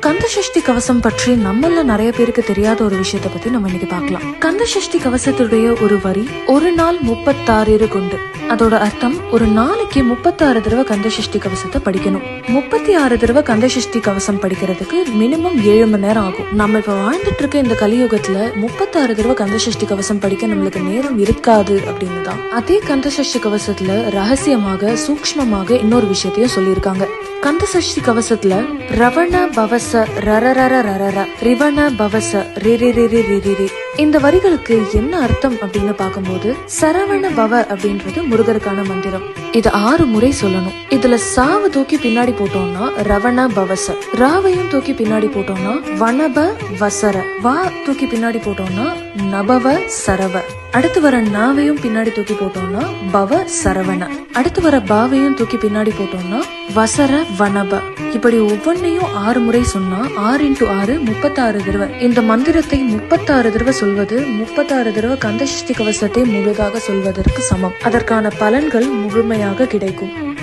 கந்த சஷ்டி கவசம் பற்றி நம்மள நிறைய பேருக்கு தெரியாத ஒரு விஷயத்தை பத்தி நம்ம இன்னைக்கு பார்க்கலாம். கந்த சஷ்டி கவசத்துடைய ஒரு வரி ஒரு நாள் முப்பத்தாறு கொண்டு. அதோட அர்த்தம் ஒரு நாளைக்கு முப்பத்தாறு தடவை கந்த சஷ்டி கவசத்தை படிக்கணும். முப்பத்தி ஆறு தடவை கந்த சஷ்டி கவசம் படிக்கிறதுக்கு மினிமம் ஏழு மணி நேரம் ஆகும். நம்ம இப்ப வாழ்ந்துட்டு இருக்க இந்த கலியுகத்துல முப்பத்தாறு தடவை கந்த சஷ்டி கவசம் படிக்க நம்மளுக்கு நேரம் இருக்காது அப்படின்னு தான். அதே கந்த சஷ்டி கவசத்துல ரகசியமாக சூக்ஷ்மமாக இன்னொரு விஷயத்தையும் சொல்லியிருக்காங்க. கந்த சஷ்டி கவசத்துல ரவண பவச பவச ரரர ரிவண பவச ரிரி ரிரி ரி இந்த வரிகளுக்கு என்ன அர்த்தம் அப்படின்னு பார்க்கும்போது சரவண பவ அப்படின்றது முருகருக்கான மந்திரம். இது ஆறு முறை சொல்லணும். இதுல சாவை தூக்கி பின்னாடி போட்டோம்னா ரவண பவச ராவையும் தூக்கி பின்னாடி போட்டோம்னா வனப வசர வா தூக்கி பின்னாடி போட்டோம்னா நபவ சரவ. அடுத்து வர நாவையும் பின்னாடி தூக்கி போட்டோம்னா பவ சரவண. அடுத்து வர பாவையும் தூக்கி பின்னாடி போட்டோம்னா வசர வனப. இப்படி ஒவ்வொன்னையும் ஆறு முறை சொன்னா ஆறு இன்டு ஆறு முப்பத்தாறு தடவை. இந்த மந்திரத்தை முப்பத்தாறு தடவை சொல்வது முப்பத்தாறு தடவை கந்தசஷ்டி கவசத்தை முழுதாக சொல்வதற்கு சமம். அதற்கான பலன்கள் முழுமையாக கிடைக்கும்.